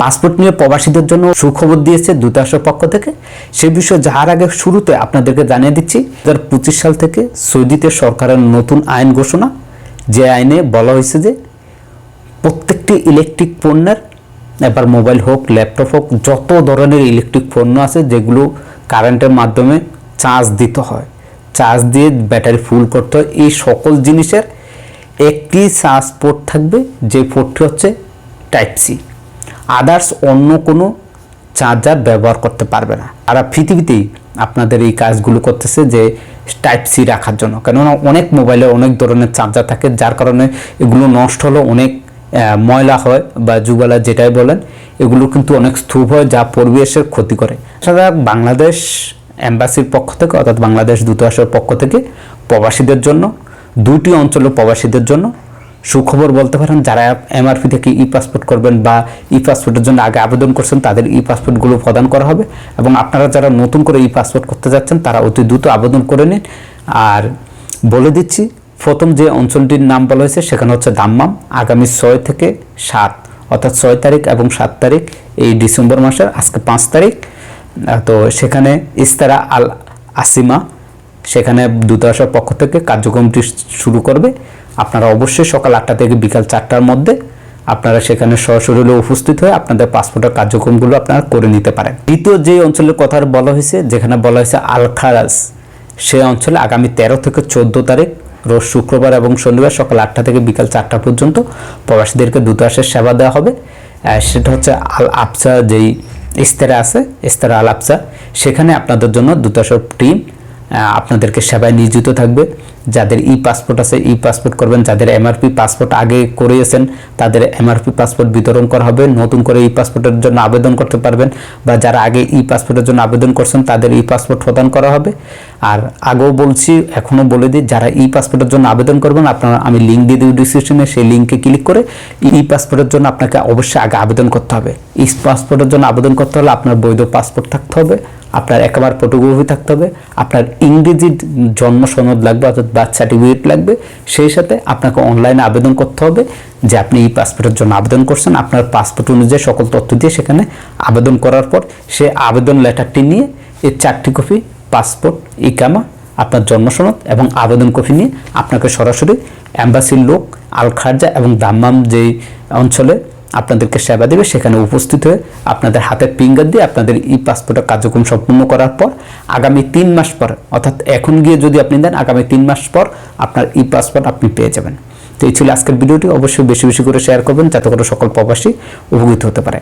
Passport নিয়ে প্রবাসীদের জন্য সুখবর দিয়েছে দূতাবাসের পক্ষ থেকে। সে বিষয়ে যাওয়ার আগে শুরুতে আপনাদেরকে জানিয়ে দিচ্ছি দু সাল থেকে সৌদিতে সরকারের নতুন আইন ঘোষণা, যে আইনে বলা হয়েছে যে প্রত্যেকটি ইলেকট্রিক পণ্যের, এবার মোবাইল হোক, ল্যাপটপ হোক, যত ধরনের ইলেকট্রিক পণ্য আছে, যেগুলো কারেন্টের মাধ্যমে চার্জ দিতে হয়, চার্জ দিয়ে ব্যাটারি ফুল করতে হয়, এই সকল জিনিসের একটি চার্জ পোর্ট থাকবে, যে পোর্টটি হচ্ছে টাইপ সি। আদার্স অন্য কোনো চার্জার ব্যবহার করতে পারবে না। আর পৃথিবীতেই আপনাদের এই কাজগুলো করতেছে যে টাইপ সি রাখার জন্য। কেননা অনেক মোবাইলে অনেক ধরনের চার্জার থাকে, যার কারণে এগুলো নষ্ট হলো অনেক ময়লা হয় বা যুগালা যেটাই বলেন, এগুলো কিন্তু অনেক স্তূপ হয় যা পরিবেশের ক্ষতি করে। তাছাড়া বাংলাদেশ এম্বাসির পক্ষ থেকে অর্থাৎ বাংলাদেশ দূতাবাসের পক্ষ থেকে প্রবাসীদের জন্য, দুটি অঞ্চলের প্রবাসীদের জন্য সুখবর বলতে পারেন, যারা এমআরপি থেকে ই পাসপোর্ট করবেন বা ই পাসপোর্টের জন্য আগে আবেদন করছেন, তাদের ই পাসপোর্টগুলো প্রদান করা হবে। এবং আপনারা যারা নতুন করে ই পাসপোর্ট করতে যাচ্ছেন, তারা অতি দ্রুত আবেদন করে নিন। আর বলে দিচ্ছি, প্রথম যে অঞ্চলটির নাম বলা হয়েছে, সেখানে হচ্ছে দাম্মাম। আগামী ছয় থেকে সাত, অর্থাৎ ছয় তারিখ এবং সাত তারিখ এই ডিসেম্বর মাসের, আজকে পাঁচ তারিখ। তো সেখানে ইস্তারা আল আসিমা সেখানে দূতাবাসের পক্ষ থেকে কার্যক্রমটি শুরু করবে। আপনারা অবশ্যই সকাল আটটা থেকে বিকাল চারটার মধ্যে আপনারা সেখানে সরাসরি উপস্থিত হয়ে আপনাদের পাসপোর্টের কার্যক্রমগুলো আপনারা করে নিতে পারেন। দ্বিতীয় যে অঞ্চলের কথা বলা হয়েছে, যেখানে বলা হয়েছে আল খারাজ সেই অঞ্চলে আগামী তেরো থেকে চোদ্দ তারিখ, রোজ শুক্রবার এবং শনিবার সকাল আটটা থেকে বিকাল চারটা পর্যন্ত প্রবাসীদেরকে দূতাবাসের সেবা দেওয়া হবে। সেটা হচ্ছে আল আফসা যেই ইস্তেরা আছে, ইস্তেরা আল আফসা, সেখানে আপনাদের জন্য দূতাবাসের টিম আপনাদেরকে সেবায় নিয়োজিত থাকবে। যাদের ই পাসপোর্ট আছে, ই পাসপোর্ট করবেন। যাদের এমআরপি পাসপোর্ট আগে করিয়েছেন, তাদের এমআরপি পাসপোর্ট বিতরণ করা হবে। নতুন করে ই পাসপোর্টের জন্য আবেদন করতে পারবেন বা যারা আগে ই পাসপোর্টের জন্য আবেদন করছেন, তাদের ই পাসপোর্ট প্রদান করা হবে। আর আগেও বলছি, এখনও বলে দিই, যারা ই পাসপোর্টের জন্য আবেদন করবেন, আপনারা, আমি লিঙ্ক দিয়ে দিই ডিসক্রিপশনে সেই লিঙ্কে ক্লিক করে ই পাসপোর্টের জন্য আপনাকে অবশ্যই আগে আবেদন করতে হবে। ই পাসপোর্টের জন্য আবেদন করতে হলে আপনার বৈধ পাসপোর্ট থাকতে হবে, আপনার একেবারে ফটোগ্রাফি থাকতে হবে, আপনার ইংরেজি জন্ম সনদ লাগবে, অর্থাৎ বার্থ সার্টিফিকেট লাগবে। সেই সাথে আপনাকে অনলাইনে আবেদন করতে হবে যে আপনি এই পাসপোর্টের জন্য আবেদন করছেন। আপনার পাসপোর্ট অনুযায়ী সকল তথ্য দিয়ে সেখানে আবেদন করার পর সে আবেদন লেটারটি নিয়ে এর চারটি কপি পাসপোর্ট ইকামা, আপনার জন্ম সনদ এবং আবেদন কপি নিয়ে আপনাকে সরাসরি অ্যাম্বাসির লোক আল খারজা এবং দাম্মাম যেই অঞ্চলে আপনাদেরকে সেবা দেবে। সেখানে উপস্থিত হয়ে আপনাদের হাতে ফিঙ্গার দিয়ে আপনাদের ই পাসপোর্টের কার্যক্রম সম্পূর্ণ করার পর আগামী তিন মাস পর, অর্থাৎ এখন গিয়ে যদি আপনি দেন, আগামী তিন মাস পর আপনার ই পাসপোর্ট আপনি পেয়ে যাবেন। তো এই ছিল আজকের ভিডিওটি। অবশ্যই বেশি বেশি করে শেয়ার করবেন, যাতে করে সকল প্রবাসী উপকৃত হতে পারে।